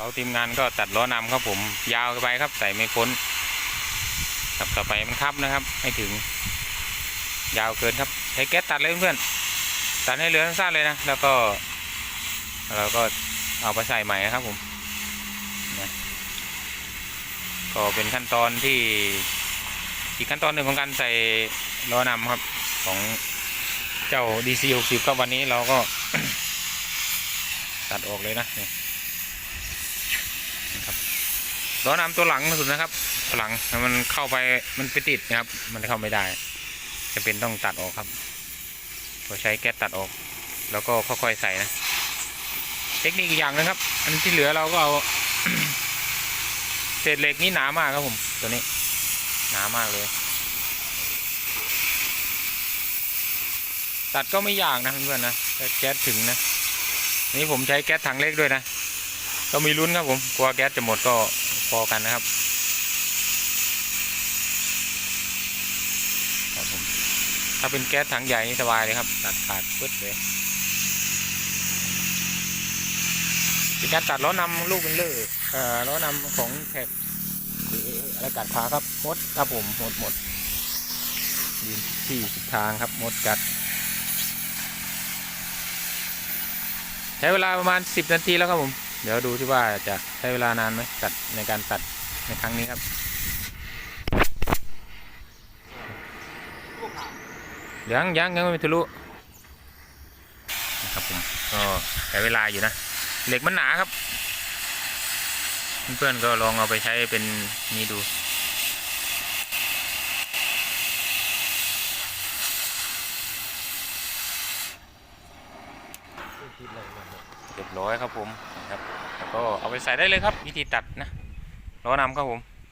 เราทีมงานก็ตัดล้อนำครับผม ยาวไปครับใส่ไม่พ้นครับต่อไปมันคับนะครับให้ถึง ยาวเกินครับใช้แก๊สตัดเลยเพื่อนๆตัดให้เหลือสั้นๆเลยนะแล้วก็เราก็เอาไปใส่ใหม่นะครับผมนะก็เป็นขั้นตอนที่อีกขั้นตอนหนึ่งของการใส่ล้อนำครับของเจ้า DC 60ครับวันนี้เราก็ตัดออกเลยนะนี่นะครับ ล้อนำตัวหลังสุดนะครับหลังมันเข้าไปมันไปติดนะครับ มันเข้าไม่ได้ จะเป็นต้องตัดออกครับเราใช้แก๊สตัดออก แล้วก็ค่อยๆใส่นะ เทคนิคอีกอย่างนึงครับ อันที่เหลือเราก็เอาเศษเหล็กนี่หนามากครับผมตัวนี้หนามากเลย ตัดก็ไม่ยากนะเพื่อนๆนะแก๊สถึงนะนี่ผมใช้แก๊สถังเล็กด้วยนะ ก็มีลุ้นครับผมกลัวแก๊สจะหมดก็ พอกันนะครับครับผมถ้าเป็นแก๊สถังใหญ่นี่สบายเลยครับ ตัดขาดปึ๊ดเลยเป็นการตัดล้อนำลูกเป็นเลอร์เอ่อล้อนำของแท็กหรืออะไรกัดขาครับมดครับผมหมดหมดยืนที่สุดทางครับมดกัด ใช้เวลาประมาณ 10 นาทีแล้วครับผม เดี๋ยวดูที่ว่าจะใช้เวลานานไหมตัดในการตัดในครั้งนี้ครับยังยังยังไม่ทะลุนะครับผมก็ใช้เวลาอยู่นะเหล็กมันหนาครับ เพื่อนๆก็ลองเอาไปใช้เป็นนี่ดูเรียบร้อยครับผม ครับ แล้วก็เอาไปใส่ได้เลยครับ วิธีตัดนะล้อนำครับผม